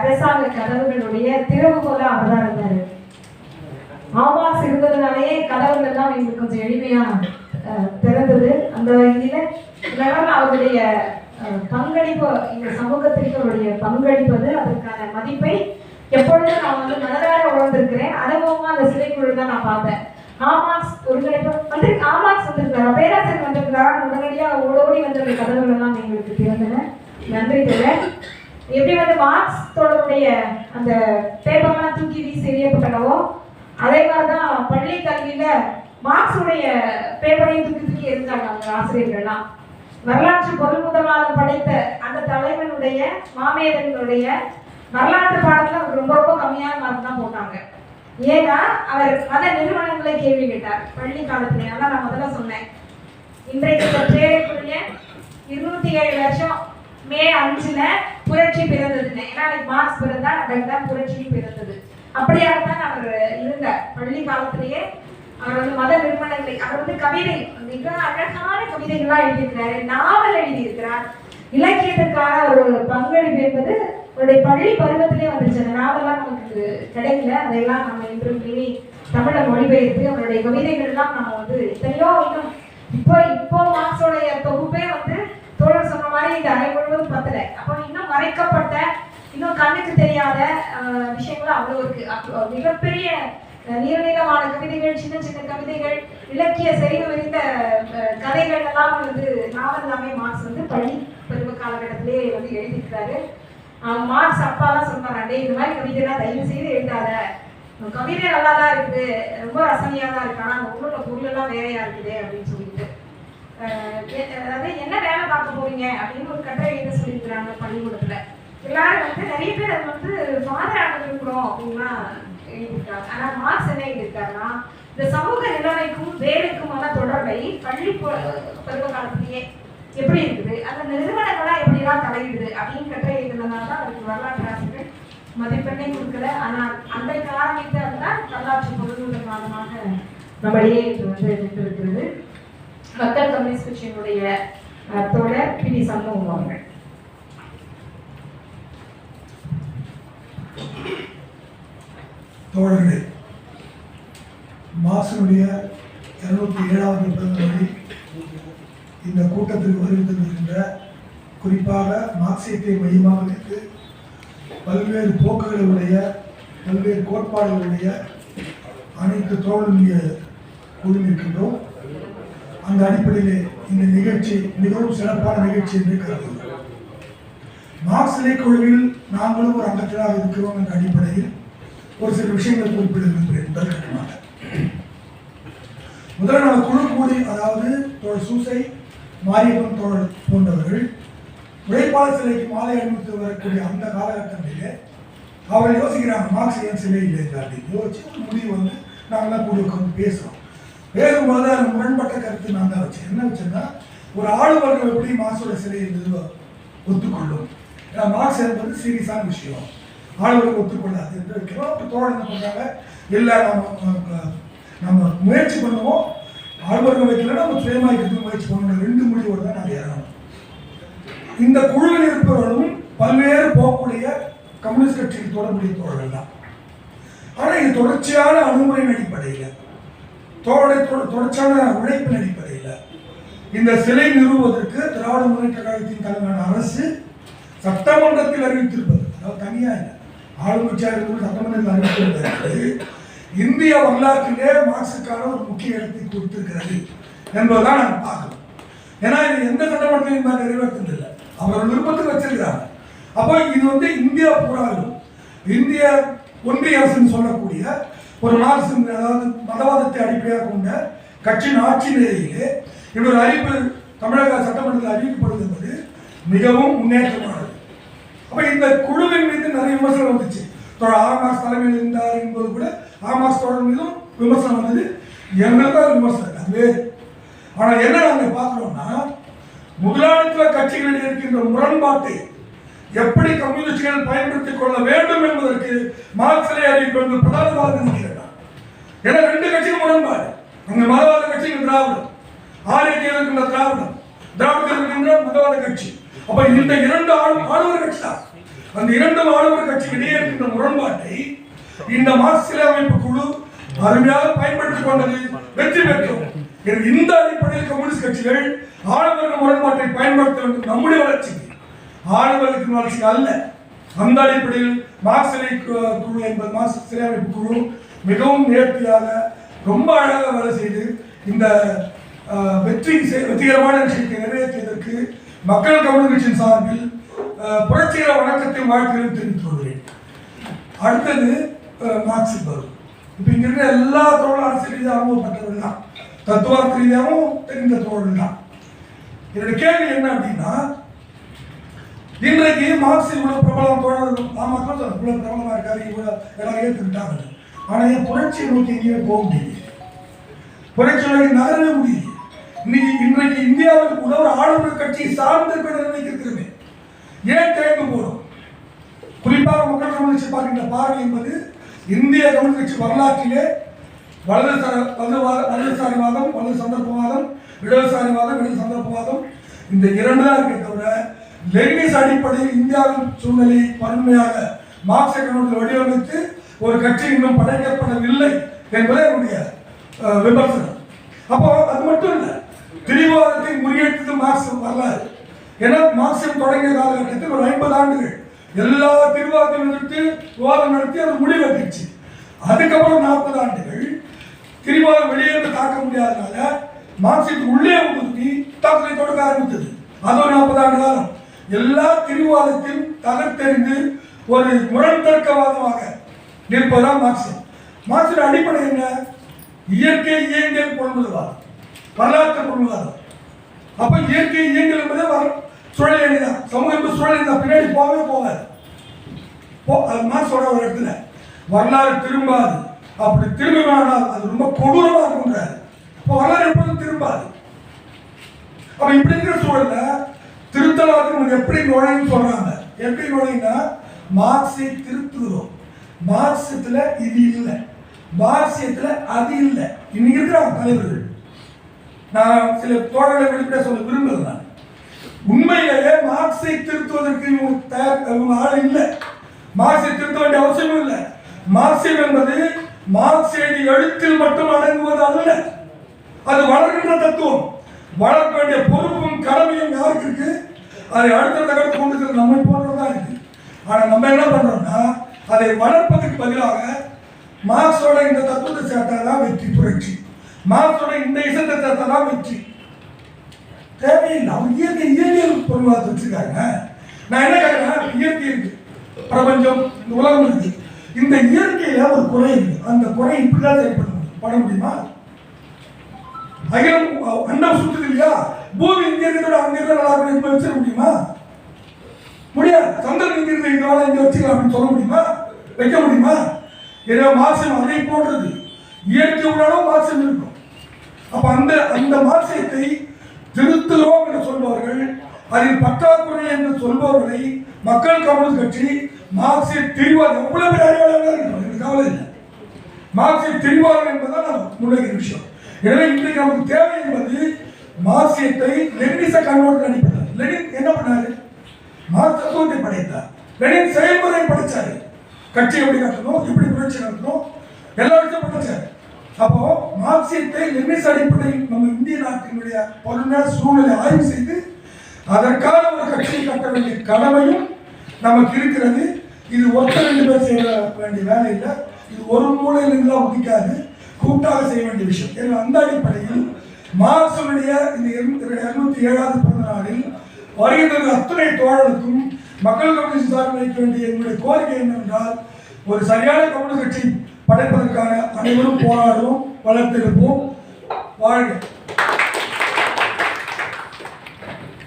அரசாங்க கதவுகளுடைய திறவுகோல அவர் தான் இருந்தாரு. ஆமாஸ் இருந்ததுனாலே கதவுகள் எல்லாம் எங்களுக்கு கொஞ்சம் எளிமையா அஹ், திறந்தது. அந்த வகையில இதனால் அவருடைய அஹ், பங்களிப்பு இந்த சமூகத்திற்கு அவருடைய பங்களிப்பது அதற்கான மதிப்பை எப்பொழுதும் நான் வந்து மனதார உணர்ந்திருக்கிறேன். அனுபவமா அந்த சிலைக்குழு தான் நான் பார்த்தேன். ஆமாக்ஸ் ஒருங்கிணைப்பு வந்து ஆமாக்ஸ் வந்திருக்காரா பேராசிரியர் வந்திருக்கிறாரா. உடனடியா ஓடோடி வந்த கதவுகள் எல்லாம் எங்களுக்கு திறந்தன. நன்றி தோழர். எப்படி வந்து மார்க்ஸ் தோழருடைய அந்த பேப்பர்லாம் தூக்கி வீசி எறியப்பட்டனவோ அதே மாதிரிதான் பள்ளி கல்வியில மார்க்ஸுடைய பேப்பரையும் தூக்கி தூக்கி எரிஞ்சாங்க அவங்க ஆசிரியர்கள்லாம். வரலாற்று பொருள் முதலாளர் படைத்த அந்த தலைவனுடைய மாமேதனுடைய வரலாற்று பாடத்துல அவர் ரொம்ப ரொம்ப கம்மியான மார்க் தான் போட்டாங்க. ஏன்னா அவர் மத நிறுவனங்களை கேள்வி கேட்டார். பள்ளி காலத்துல. அதான் நான் முதல்ல சொன்னேன். இன்றைக்கு சற்றேறக்குரிய இருநூத்தி ஏழு வருஷம் மே அஞ்சுல புரட்சி பிறந்ததுன்னு ஏன்னா மார்க்ஸ் பிறந்தா அன்றைக்கு தான் புரட்சி பிறந்தது. அப்படியாகத்தான் அவர் இருந்தார். பள்ளி காலத்திலேயே அவர் வந்து மத நிறுவனங்களை அவர் வந்து கவிதை மிக அழகான கவிதைகள்லாம் எழுதியிருக்கிறார். நாவல் எழுதியிருக்கிறார். இலக்கியத்திற்கான ஒரு பங்களிப்பு என்பது அவருடைய பள்ளி பருவத்திலே வந்துச்சு அந்த நாவல்லாம் நமக்கு கிடைக்கல. அதையெல்லாம் நம்ம இன்றும் இனி தமிழை மொழிபெயர்த்து அவருடைய கவிதைகள் எல்லாம் நம்ம வந்து எத்தனையோ இன்னும் இப்போ இப்போ மார்க்ஸோடைய தொகுப்பே வந்து தோழர் சொன்ன மாதிரி இந்த அறை முழுவதும் பத்தலை. அப்போ மறைக்கப்பட்ட இன்னும் கண்ணுக்கு தெரியாத விஷயங்கள் அவ்வளோ இருக்கு. அப்போ மிகப்பெரிய அஹ், நீளநீளமான கவிதைகள் சின்ன சின்ன கவிதைகள் இலக்கிய செறிவு விரிந்த கதைகள் எல்லாம் வந்து நாவல் எல்லாமே மார்க்ஸ் வந்து பள்ளி பருவ காலகட்டத்திலே வந்து எழுதியிருக்கிறாரு. மார்க்ஸ் அப்பாலாம் சொன்னார் இந்த மாதிரி கவிதைலாம் தயவு செய்து எழுதாத. கவிதை நல்லா தான் இருக்குது. ரொம்ப ரசனையாக தான் இருக்கு. ஆனால் அந்த உள்ள பொருள் எல்லாம் வேறையா இருக்குது அப்படின்னு சொல்லி அதாவது என்ன வேலை பார்க்க போறீங்க அப்படின்னு ஒரு கட்டுரை எழுத சொல்லியிருக்கிறாங்க பள்ளிக்கூடத்துல. எல்லாரும் வந்து நிறைய பேர் அது வந்து ஃபாதர் ஆக இருக்கிறோம் அப்படின்னா எழுதியிருக்காங்க. ஆனா மார்க்ஸ் என்ன எழுதியிருக்காருன்னா இந்த சமூக நிலைமைக்கும் வேலைக்குமான தொடர்பை பள்ளி பருவ காலத்திலேயே எப்படி இருக்குது? அந்த நிறுவனங்களா எப்படிலாம் தலையிடுது? அப்படின்னு கட்டுரை எழுதுனதுனால தான் அவருக்கு வரலாற்று ஆசிரியர் மதிப்பெண்ணே கொடுக்கல. ஆனால் அந்த காரணத்தை தான் வரலாற்று பொருளுள்ள காலமாக நம்மளிடையே இன்று வந்து இருக்கிறது மக்கள் கம்யூனிஸ்ட் கட்சியினுடைய அஹ், தோழர் பி டி சண்முகம் அவர்கள் தோழர்களே மாசனுடைய இருநூத்தி ஏழாவது பிறந்த இந்த கூட்டத்திற்கு வருகை தந்திருக்கின்ற குறிப்பாக மார்க்சியத்தை மையமாக வைத்து பல்வேறு போக்குகளுடைய பல்வேறு கோட்பாடுகளுடைய அனைத்து தோழர்களுடைய குழு நிற்கின்றோம் அந்த அடிப்படையிலே இந்த நிகழ்ச்சி மிகவும் சிறப்பான நிகழ்ச்சி என்று கருதுகிறோம். மார்க்சிலை குழுவில் நாங்களும் ஒரு அங்கத்திலாக இருக்கிறோம் என்ற அடிப்படையில் ஒரு சில விஷயங்களை குறிப்பிட விரும்புகிறேன் முதற்கட்டமாக முதல்ல நம்ம குழு கூடி அதாவது தோழர் சூசை மாரியப்பன் தோழர் போன்றவர்கள் உழைப்பாளர் சிலைக்கு மாலை அணிவித்து வரக்கூடிய அந்த காலகட்டத்திலே அவர்கள் யோசிக்கிறாங்க மார்க்ஸ் ஏன் சிலை இல்லை அப்படின்னு யோசிச்சு முடிவு வந்து நாங்களாம் கூடி உட்காந்து பேசுகிறோம் வேறு அது முரண்பட்ட கருத்து நான் தான் வச்சேன். என்ன வச்சேன்னா ஒரு ஆளுவர்கள் எப்படி மாசோட சிலை இருந்தது ஒத்துக்கொள்ளும்? ஏன்னா மார்க்ஸ் என்பது சீரியஸான விஷயம். ஆளுவர்கள் ஒத்துக்கொள்ளாது என்று வைக்கிறோம். இப்போ தோழர் என்ன பண்ணுறாங்க இல்லை நம்ம நம்ம முயற்சி பண்ணுவோம். ஆளுநர்கள் வைக்கலன்னா நம்ம சுயமாக இருக்கிறதுக்கு முயற்சி பண்ணணும். ரெண்டு முடிவோடு தான் நாங்கள் இறங்கணும் இந்த குழுவில் இருப்பவர்களும் பல்வேறு போகக்கூடிய கம்யூனிஸ்ட் கட்சியில் தொடர்புடைய தோழர்கள் தான். ஆனால் இது தொடர்ச்சியான அணுகுமுறையின் அடிப்படையில் தோழரை தொடர்ச்சியான உழைப்பின் அடிப்படையில் இந்த சிலை நிறுவுவதற்கு திராவிட முன்னேற்ற கழகத்தின் தலைமையான அரசு சட்டமன்றத்தில் அறிவித்திருப்பது. அதாவது தனியாக இல்லை. ஆளுங்கட்சியாக இருக்கிற சட்டமன்றத்தில் அறிவித்திருப்பது இந்திய வரலாற்றிலே மார்க்சுக்கான ஒரு முக்கிய இடத்தை கொடுத்திருக்கிறது என்பதுதான் நாங்கள் பார்க்கணும். ஏன்னா இது எந்த சட்டமன்றத்தையும் நான் நிறைவேற்றதில்லை அவர்கள் விருப்பத்துக்கு வச்சிருக்கிறாங்க. அப்போ இது வந்து இந்தியா புறாலும் இந்திய ஒன்றிய அரசுன்னு சொல்லக்கூடிய ஒரு மார்க்சின் அதாவது மதவாதத்தை அடிப்படையாக கொண்ட கட்சியின் ஆட்சி நிலையிலே இவர் அறிவிப்பு தமிழக சட்டமன்றத்தில் அறிவிக்கப்படுது என்பது மிகவும் முன்னேற்றமானது. அப்போ இந்த குழுவின் மீது நிறைய விமர்சனம் வந்துச்சு. ஆமாஸ் தலைமையில் இருந்தார் என்பது கூட ஆமாஸ் தொடர் மீதும் விமர்சனம் வந்தது. எங்களுக்கு அது விமர்சனம் அது வேறு என்ன நாங்கள் பார்க்குறோம்னா முதலாளித்துவ கட்சிகளில் இருக்கின்ற முரண்பாட்டை எப்படி கம்யூனிஸ்டுகள் பயன்படுத்திக் கொள்ள வேண்டும் என்பதற்கு மார்க்சிலை அறிவிப்பு என்று பிரதானமாக இருக்கிறார் என ரெண்டு கட்சியும் முரண்பாடு. அங்க மதவாத கட்சிகள் திராவிடம். ஆரியத்தில் இருக்கின்ற திராவிடம். திராவிடத்தில் இருக்கின்ற மதவாத கட்சி. அப்ப இந்த இரண்டு ஆளு ஆளுநர் கட்சி தான். அந்த இரண்டு ஆளுநர் கட்சி இடையே இருக்கின்ற முரண்பாட்டை இந்த மார்க்சிய அமைப்பு குழு அருமையாக பயன்படுத்திக் கொண்டது வெற்றி பெற்றோம். இந்த அடிப்படையில் கம்யூனிஸ்ட் கட்சிகள் ஆளுநர் முரண்பாட்டை பயன்படுத்த வேண்டும். நம்முடைய வளர்ச்சிக்கு. ஆளுநருக்கு வளர்ச்சி அல்ல. அந்த அடிப்படையில் மார்க்சிலை கு- குழு என்பது மார்க்சிய அமைப்பு குழு மிகவும் நேர்த்தியாக ரொம்ப அழகாக வேலை செய்து இந்த வெற்றி செய்- வெற்றிகரமான விஷயத்தை நிறைவேற்றியதற்கு மக்கள் கம்யூனிகேஷன் சார்பில் புரட்சிகர வணக்கத்தையும் வாழ்க்கையிலும் தெரிவித்துக் கொள்கிறேன். அடுத்தது மார்க்சி வரும் இப்போ இங்க இருக்கிற எல்லா தோழ அரசியல் ரீதியாக அனுபவப்பட்டவர்கள் தான். தத்துவார்த்த ரீதியாகவும் தெரிந்த தோழர்கள் தான். என்னோட கேள்வி என்ன அப்படின்னா இன்றைக்கு மார்க்ஸ் இவ்வளவு பிரபலம் தோழர்கள் நாமக்கல் இவ்வளவு பிரபலமா இருக்காரு இவ்வளவு எல்லாம் ஏற்றுக்கிட்டாங்க ஆனா என் புரட்சியை நோக்கி எங்கேயும் போக முடியல. புரட்சி நோக்கி நகரவே முடியல. இன்னைக்கு இன்றைக்கு இந்தியாவில் கூட ஒரு ஆளுநர் கட்சி சார்ந்த நிலைமைக்கு இருக்கிறது. ஏன் தேர்ந்து போறோம்? குறிப்பாக மக்கள் கம்யூனிஸ்ட் பார்க்கின்ற பார்வை என்பது இந்திய கம்யூனிஸ்ட் கட்சி வரலாற்றிலே வலதுசாரி வலதுசாரிவாதம் வலது சந்தர்ப்பவாதம் இடதுசாரிவாதம் இடது சந்தர்ப்பவாதம் இந்த இரண்டு தான் இருக்கே தவிர லெனினிஸ் அடிப்படையில் இந்தியாவின் சூழ்நிலையை பன்மையாக மார்க்ச கண்ணோட்டத்தில் வடிவமைத்து ஒரு கட்சி இன்னும் படைக்கப்படவில்லை என்பதே என்னுடைய விமர்சனம். அப்போ அது மட்டும் இல்லை திரிவாதத்தை முறியடித்தது மார்க்சியம் வரலாறு. ஏன்னா மார்க்சியம் தொடங்கிய காலகட்டத்தில் ஒரு ஐம்பது ஆண்டுகள் எல்லா திருவாதத்தையும் நிறுத்தி விவாதம் நடத்தி அது முடிவெடுத்துச்சு அதுக்கப்புறம் நாற்பது ஆண்டுகள் திரிவாதம் வெளியேந்து தாக்க முடியாதனால மார்க்சியத்துக்கு உள்ளே ஒதுக்கி தாக்கலை தொடங்க ஆரம்பித்தது. அது ஒரு நாற்பது ஆண்டு காலம். எல்லா திரிவாதத்தையும் தகர்த்தெறிந்து ஒரு முரண்தர்க்கவாதமாக நிற்பதுதான் மார்க்சியம் மார்க்சியோட அடிப்படை என்ன? இயற்கை இயங்கியல் பொருள்வாதம் வரலாற்று பொருள்வாதம் அப்ப இயற்கை இயங்கல் என்பதே வர சுழல் எண்ணிதான். சமூக இப்ப சுழல் பின்னாடி போகவே போகாது. போ அது மாதிரி சொல்கிற ஒரு இடத்துல. வரலாறு திரும்பாது. அப்படி திரும்பினால் அது ரொம்ப கொடூரமா இருக்குன்றாரு இப்போ வரலாறு எப்போதும் திரும்பாது. அப்ப இப்படி இருக்கிற சூழல்ல திருத்தலாக்கு எப்படி நுழையும் சொல்றாங்க. எப்படி நுழையுன்னா மார்க்ஸை திருத்துகிறோம். மார்க்சத்துல இது இல்லை. மார்க்சியத்துல அது இல்லை. இன்னைக்கு இருக்கிறாங்க தலைவர்கள். நான் சில தோழர்களை வெளிப்படையாக சொல்ல விரும்புகிறேன் நான். உண்மையிலேயே மார்க்ஸை திருத்துவதற்கு இவங்க தயார் இவங்க ஆள் இல்லை. மார்க்ஸை திருத்த வேண்டிய அவசியமும் இல்லை. மார்க்சியம் என்பது மார்க்ஸ் எழுத்தில் மட்டும் அடங்குவது அல்ல. அது வளர்கின்ற தத்துவம். வளர்க்க வேண்டிய பொருள் அதை அடுத்த தகவல் கொண்டு செல்ல நம்மை போன்றதான் இருக்கு. ஆனா நம்ம என்ன பண்றோம்னா அதை வளர்ப்பதற்கு பதிலாக மார்க்ஸோட இந்த தத்துவத்தை சேர்த்தாதான் வெற்றி புரட்சி. மார்க்ஸோட இந்த இசத்தை சேர்த்தாதான் வெற்றி. தேவையில்லை. அவங்க இயற்கை இயற்கையில் பொருளாதார வச்சிருக்காங்க. நான் என்ன கேட்கிறேன் இயற்கை இருக்கு. பிரபஞ்சம் இந்த உலகம் இருக்கு. இந்த இயற்கையில ஒரு குறை இருக்கு. அந்த குறை இப்படிதான் சரி பண்ண பண்ண முடியுமா? அகிலம் அண்ணா சுற்றுது இல்லையா? பூமி இங்க இருக்கிறதோட அங்க இருக்கிற நல்லா இருக்கு வச்சிட முடியுமா? முடியாது. சந்திரன் இங்க இருந்து இதனால இங்க வச்சுக்கலாம் அப்படின்னு சொல்ல முடியுமா? வைக்க முடியுமா? ஏதோ மாசம் அதை போன்றது. இயற்கை உடனும் மாசம் இருக்கும். அப்ப அந்த அந்த மார்க்சியத்தை திருத்துகிறோம் என்று சொல்பவர்கள் அதில் பற்றாக்குறை என்று சொல்பவர்களை மக்கள் கம்யூனிஸ்ட் கட்சி மார்க்சிய திரிவாதம் எவ்வளவு பேர் அறிவாளர்களாக இருக்கணும் எனக்கு கவலை இல்லை. மார்க்சிய திரிவாதம் என்பதுதான் நான் முன்னேறிய விஷயம். எனவே இன்றைக்கு நமக்கு தேவை என்பது மார்க்சியத்தை லெனினிச கண்ணோடு அடிப்பது லெனின் என்ன பண்ணாரு? மார்க்ஸ் தத்துவத்தை படைத்தார் லெனின் செயல்முறை படைச்சாரு. கட்சி எப்படி நடத்தணும்? எப்படி புரட்சி நடத்தணும்? எல்லா விஷயம் படைச்சாரு. அப்போ மார்க்சியத்தை லெனிஸ் அடிப்படையில் நம்ம இந்திய நாட்டினுடைய பொருளாதார சூழ்நிலை ஆய்வு செய்து அதற்கான ஒரு கட்சியை கட்ட வேண்டிய கடமையும் நமக்கு இருக்கிறது. இது ஒருத்தர் ரெண்டு பேர் செய்ய வேண்டிய வேலை இல்லை. இது ஒரு மூலையில் இருந்தெல்லாம் ஒதுக்காது. கூட்டாக செய்ய வேண்டிய விஷயம். ஏன்னா அந்த அடிப்படையில் மார்க்சுடைய இந்த இருநூத்தி ஏழாவது பிறந்த நாளில் வருகின்ற அத்தனை தோழலுக்கும் மக்கள் கம்யூனிஸ்ட் சார்பில் வைக்க வேண்டிய என்னுடைய கோரிக்கை என்னவென்றால் ஒரு சரியான கம்யூனிஸ்ட் கட்சி படைப்பதற்கான அனைவரும் போராடுவோம் வளர்த்தெடுப்போம் வாழ்க.